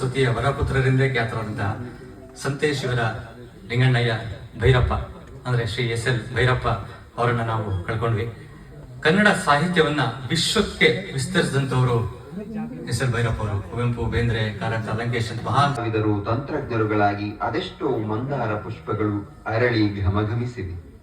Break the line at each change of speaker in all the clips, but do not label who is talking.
ಸರಸ್ವತಿಯ ವರಪುತ್ರರಿಂದೇ ಖ್ಯಾತರಾದಂತಹ ಸಂತೇಶ್ವರ ಲಿಂಗಣ್ಣಯ್ಯ ಭೈರಪ್ಪ, ಅಂದ್ರೆ Shri S L Bhyrappa ಅವರನ್ನ ನಾವು ಕಳ್ಕೊಂಡ್ವಿ. ಕನ್ನಡ ಸಾಹಿತ್ಯವನ್ನ ವಿಶ್ವಕ್ಕೆ ವಿಸ್ತರಿಸಿದಂತವರು ಎಸ್ ಎಲ್ ಭೈರಪ್ಪ ಅವರು. ಕುವೆಂಪು, ಬೇಂದ್ರೆ, ಕಾರಂತ, ಲಂಕೇಶ್ ಅಂತ ಮಹಾನ್
ಕಲಾವಿದರು ತಂತ್ರಜ್ಞರುಗಳಾಗಿ ಅದೆಷ್ಟೋ ಮಂದಾರ ಪುಷ್ಪಗಳು ಅರಳಿ ಘಮಘಮಿಸಿವೆ.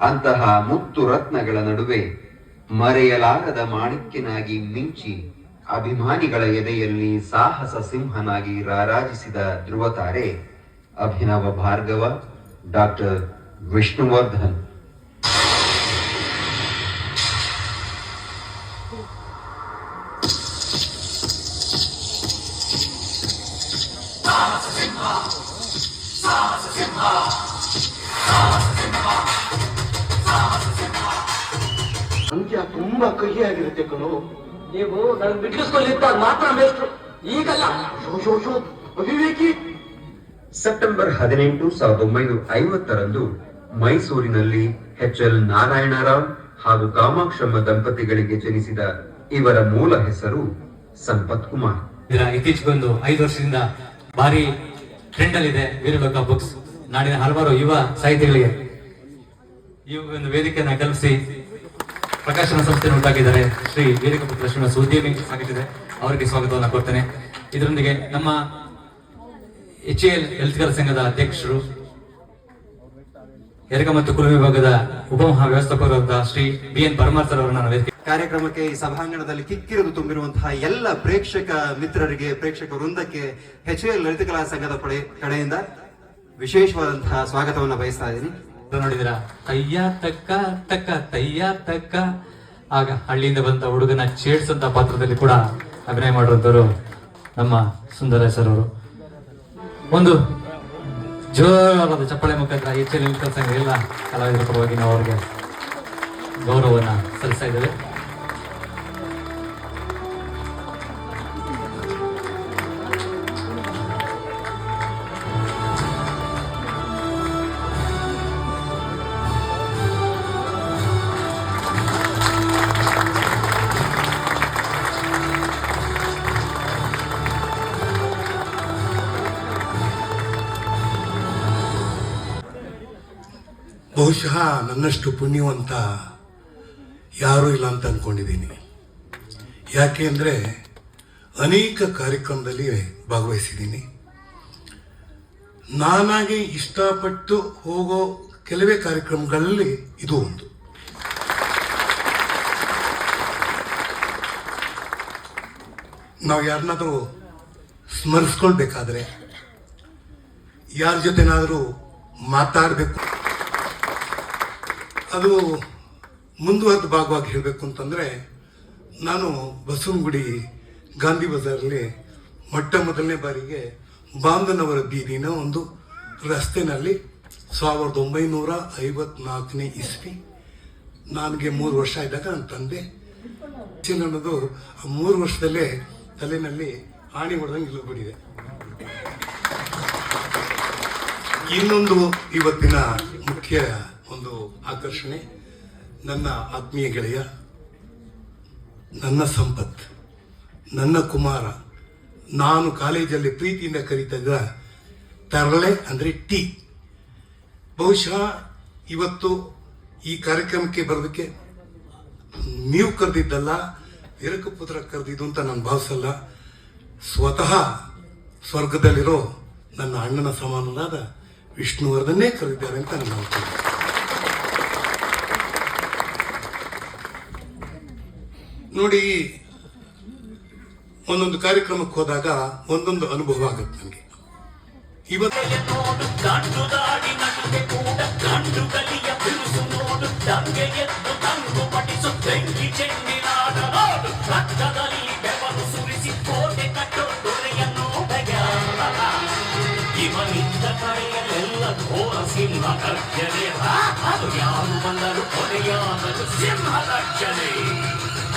ಅಂತಹ ಮುತ್ತು ರತ್ನಗಳ ನಡುವೆ ಮರೆಯಲಾಗದ ಮಾಣಿಕ್ಯನಾಗಿ ಮಿಂಚಿ ಅಭಿಮಾನಿಗಳ ಎದೆಯಲ್ಲಿ ಸಾಹಸ ಸಿಂಹನಾಗಿ ರಾರಾಜಿಸಿದ ಧ್ರುವತಾರೆ ಅಭಿನವ ಭಾರ್ಗವ ಡಾಕ್ಟರ್ ವಿಷ್ಣುವರ್ಧನ್.
ಅಂತ್ಯ ತುಂಬಾ ಕಹಿಯಾಗಿರುತ್ತೆ ಕಣೋ.
ನೀವು ನನ್ ಬಿಟ್ಟಿಸ್ಕೊಂಡಿದ್ದಾಗ ಮಾತ್ರ ಮೇಷ್ಟ್ರು. ಈಗಲ್ಲ.
ಅಭಿವೇಕಿ. ಅವಿವೇಕಿ
ಸೆಪ್ಟೆಂಬರ್ ಹದಿನೆಂಟು ಸಾವಿರದ ಒಂಬೈನೂರ ಐವತ್ತರಂದು ಮೈಸೂರಿನಲ್ಲಿ ಎಚ್ ಎಲ್ ನಾರಾಯಣರಾವ್ ಹಾಗೂ ಕಾಮಾಕ್ಷಮ್ಮ ದಂಪತಿಗಳಿಗೆ ಜನಿಸಿದ ಇವರ ಮೂಲ ಹೆಸರು ಸಂಪತ್ ಕುಮಾರ್.
ಇದರ ಇತ್ತೀಚೆಗೊಂದು ಐದು ವರ್ಷದಿಂದ ಭಾರಿ ಟ್ರೆಂಡ್ ಅಲ್ಲಿ ಇದೆ ವೀರಲೋಕ ಬುಕ್ಸ್. ನಾಡಿನ ಹಲವಾರು ಯುವ ಸಾಹಿತಿಗಳಿಗೆ ಈ ಒಂದು ವೇದಿಕೆಯನ್ನ ಕಲ್ಪಿಸಿ ಪ್ರಕಾಶನ ಸಂಸ್ಥೆ ಉಂಟಾಗಿದ್ದಾರೆ ಶ್ರೀ ವೀರಕಪುತ್ರ ಶ್ರೀನಿವಾಸ ಉದ್ಯಮಿ ಸಾಗಿದ್ದಾರೆ ಅವರಿಗೆ ಸ್ವಾಗತವನ್ನು ಕೊಡ್ತೇನೆ ಇದರೊಂದಿಗೆ ನಮ್ಮ ಎಚ್ ಎಲ್ ಹೆಲ್ತ್ ಕೇರ್ ಸಂಘದ ಅಧ್ಯಕ್ಷರು ಎರಗ ಮತ್ತು ಕುಲ ವಿಭಾಗದ ಉಪಮಹಾ ವ್ಯವಸ್ಥಾಪಕರಾದ Shri B N Paramar sir ಅವರನ್ನು ನಾನು
ಕಾರ್ಯಕ್ರಮಕ್ಕೆ ಈ ಸಭಾಂಗಣದಲ್ಲಿ ಕಿಕ್ಕಿರಿದು ತುಂಬಿರುವಂತಹ ಎಲ್ಲ ಪ್ರೇಕ್ಷಕ ಮಿತ್ರರಿಗೆ, ಪ್ರೇಕ್ಷಕ ವೃಂದಕ್ಕೆ ಎಚ್ ಎಲ್ ಲಲಿತಕಲಾ ಸಂಘದ ಪಡೆ ಕಡೆಯಿಂದ ವಿಶೇಷವಾದಂತಹ ಸ್ವಾಗತವನ್ನು ಬಯಸ್ತಾ ಇದ್ದೀನಿ.
ಇದು ನೋಡಿದಿರ? ತಯ್ಯ ತಕ್ಕ ತಕ್ಕ, ತಯ್ಯ ತಕ್ಕ. ಆಗ ಹಳ್ಳಿಯಿಂದ ಬಂದ ಹುಡುಗನ ಚೇಡ್ಸಂತ ಪಾತ್ರದಲ್ಲಿ ಕೂಡ ಅಭಿನಯ ಮಾಡುವಂತವರು ನಮ್ಮ ಸುಂದರ ಸರ್ ಅವರು ಒಂದು ಜೋರಾದ ಚಪ್ಪಳೆ ಮುಖಾಂತರ ಎಚ್ ಎಲ್ ಸಂಘ ಎಲ್ಲ ಕಲಾವಿದರ ಪರವಾಗಿ ನಾವು ಅವರಿಗೆ ಗೌರವವನ್ನ ಸಲ್ಲಿಸ್ತಾ ಇದ್ದೇವೆ.
ಬಹುಶಃ ನನ್ನಷ್ಟು ಪುಣ್ಯವಂತ ಯಾರೂ ಇಲ್ಲ ಅಂತ ಅಂದ್ಕೊಂಡಿದ್ದೀನಿ ಯಾಕೆ ಅಂದರೆ ಅನೇಕ ಕಾರ್ಯಕ್ರಮದಲ್ಲಿ ಭಾಗವಹಿಸಿದ್ದೀನಿ. ನಾನಾಗಿ ಇಷ್ಟಪಟ್ಟು ಹೋಗೋ ಕೆಲವೇ ಕಾರ್ಯಕ್ರಮಗಳಲ್ಲಿ ಇದು ಒಂದು. ನಾವು ಯಾರನ್ನಾದರೂ ಸ್ಮರಿಸ್ಕೊಳ್ಬೇಕಾದ್ರೆ ಯಾರ ಜೊತೆನಾದರೂ ಮಾತಾಡಬೇಕು. ಅದು ಮುಂದುವರೆದ ಭಾಗವಾಗಿ ಹೇಳಬೇಕು ಅಂತಂದರೆ, ನಾನು ಬಸವನಗುಡಿ ಗಾಂಧಿ ಬಜಾರಲ್ಲಿ ಮೊಟ್ಟ ಮೊದಲನೇ ಬಾರಿಗೆ ಬಾಂಧನವರ ಬೀದಿನ ಒಂದು ರಸ್ತೆನಲ್ಲಿ ಸಾವಿರದ ಒಂಬೈನೂರ ಐವತ್ನಾಲ್ಕನೇ ಇಸ್ವಿ ನನಗೆ ಮೂರು ವರ್ಷ ಇದ್ದಾಗ ನನ್ನ ತಂದೆ ಆ ಮೂರು ವರ್ಷದಲ್ಲೇ ತಲೆನಲ್ಲಿ ಆಣಿ ಹೊಡೆದಂಗೆ ಇಲ್ಲಬಿಟ್ಟಿದೆ ಇನ್ನೊಂದು ಇವತ್ತಿನ ಮುಖ್ಯ ಆಕರ್ಷಣೆ, ನನ್ನ ಆತ್ಮೀಯ ಗೆಳೆಯ, ನನ್ನ ಸಂಪತ್, ನನ್ನ ಕುಮಾರ. ನಾನು ಕಾಲೇಜಲ್ಲಿ ಪ್ರೀತಿಯಿಂದ ಕರೀತಿದ್ದ ತರಳೆ ಅಂದರೆ ಟಿ. ಬಹುಶಃ ಇವತ್ತು ಈ ಕಾರ್ಯಕ್ರಮಕ್ಕೆ ಬರೋದಕ್ಕೆ ನೀವು ಕರೆದಿದ್ದಲ್ಲ ವೀರಕಪುತ್ರ ಕರೆದಿದ್ದು ಅಂತ ನಾನು ಭಾವಿಸಲ್ಲ. ಸ್ವತಃ ಸ್ವರ್ಗದಲ್ಲಿರೋ ನನ್ನ ಅಣ್ಣನ ಸಮಾನನಾದ ವಿಷ್ಣುವರ್ಧನ್ನೇ ಕರೆದಿದ್ದಾರೆ ಅಂತ ನಾನು ನಂಬ್ತೀನಿ ನೋಡಿ ಒಂದೊಂದು ಕಾರ್ಯಕ್ರಮಕ್ಕೆ ಹೋದಾಗ ಒಂದೊಂದು ಅನುಭವ ಆಗುತ್ತೆ ನನಗೆ. ಇವತ್ತು
ಅದು ಯಾರು ಬಂದರು ಕೊನೆಯಾದರು ಸಿಂಹದ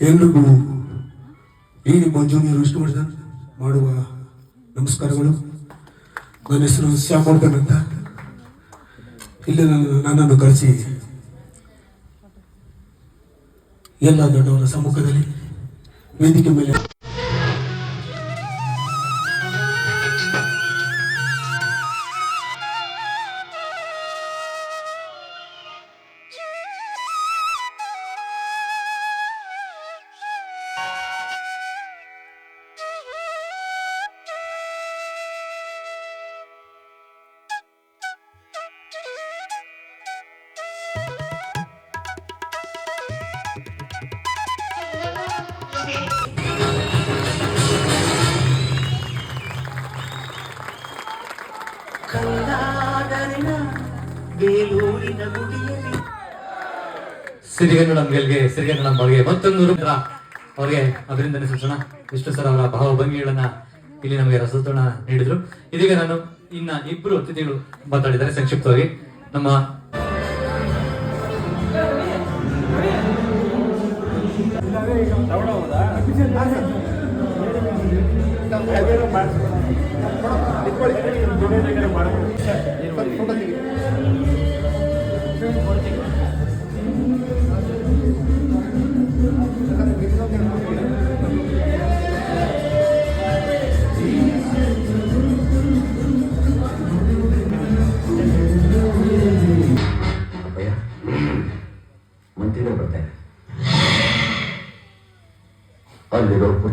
ಎಲ್ರಿಗೂ ಈ ನಿಮ್ಮ ಜೂನಿಯರ್ ವಿಷ್ಣುವರ್ಧನ್ ಮಾಡುವ ನಮಸ್ಕಾರಗಳು. ನನ್ನ ಹೆಸರು ಶ್ಯಾಮವರ್ಧನ್ ಅಂತ. ಇಲ್ಲಿ ನನ್ನ- ನನ್ನನ್ನು ಕರೆಸಿ ಎಲ್ಲ ದೊಡ್ಡವರ ಸಮ್ಮುಖದಲ್ಲಿ ವೇದಿಕೆ ಮೇಲೆ
ಸಿರಿಗನ್ನಡಂ ಗೆಲ್ಗೆ ಸಿರಿಗನ್ನಡಂ ಬಾಳ್ಗೆ ಮತ್ತೊಂದು ರೂಪ ಅವರಿಗೆ ಅದರಿಂದ ಸೂಚನ ವಿಷ್ಣು ಸರ್ ಅವರ ಭಾವಭಂಗಿಗಳನ್ನ ಇಲ್ಲಿ ನಮಗೆ ರಸತೋಣ ನೀಡಿದ್ರು. ಇದೀಗ ನಾನು ಇನ್ನ ಇಬ್ಬರು ಅತಿಥಿಗಳು ಮಾತಾಡಿದ್ದಾರೆ ಸಂಕ್ಷಿಪ್ತವಾಗಿ. ನಮ್ಮ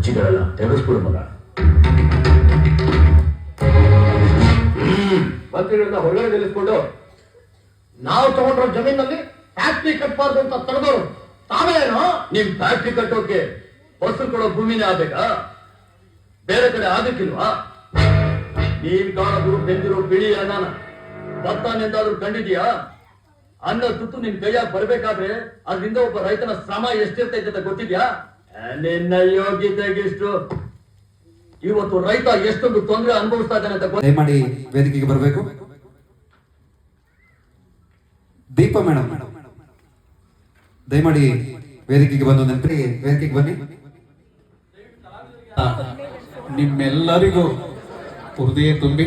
ಕುರ್ಚಿಗಳೆಲ್ಲ ತೆಗೆಸ್ಬಿಡು ಮಗ. ಮಂತ್ರಿಗಳನ್ನ ಹೊರಗಡೆ ನಿಲ್ಲಿಸ್ಕೊಂಡು ನಾವು ತಗೊಂಡಿರೋ ಜಮೀನಲ್ಲಿ ಫ್ಯಾಕ್ಟ್ರಿ ಕಟ್ಟಬಾರ್ದು ಅಂತ ತಡೆದವರು ತಾವೇನೋ ನಿಮ್ ಫ್ಯಾಕ್ಟ್ರಿ ಕಟ್ಟೋಕೆ ಹೊಸರು ಕೊಡೋ ಭೂಮಿನೇ ಆಗ್ಬೇಕಾ? ಬೇರೆ ಕಡೆ ಆಗಕ್ಕಿಲ್ವಾ ನೀನ್ ಕಾಣದ್ರು ಬೆಂದಿರೋ ಬಿಳಿ ಅನ್ನನ ಭತ್ತನೆಂದಾದ್ರೂ ಕಂಡಿದ್ಯಾ? ಅನ್ನ ತುತ್ತು ನಿನ್ ಕೈಯಾಗ ಬರ್ಬೇಕಾದ್ರೆ ಅದರಿಂದ ಒಬ್ಬ ರೈತನ ಶ್ರಮ ಎಷ್ಟಿರ್ತೈತೆ ಅಂತ ಗೊತ್ತಿದ್ಯಾ? ನಿನ್ನ ಯೋಗ್ಯತೆಗಿಷ್ಟು ಇವತ್ತು ರೈತ ಎಷ್ಟೊಂದು ತೊಂದರೆ ಅನುಭವಿಸ್ತಾ ಇದ್ದಾನೆ ಅಂತ ಮಾಡಿ
ದಯಮಾಡಿ ವೇದಿಕೆಗೆ ಬರಬೇಕು. ದೀಪ ಮೇಡಮ್ ದಯಮಾಡಿ ವೇದಿಕೆಗೆ ಬಂದು ನೆನಪಿ ವೇದಿಕೆಗೆ ಬನ್ನಿ.
ನಿಮ್ಮೆಲ್ಲರಿಗೂ ಹೃದಯ ತುಂಬಿ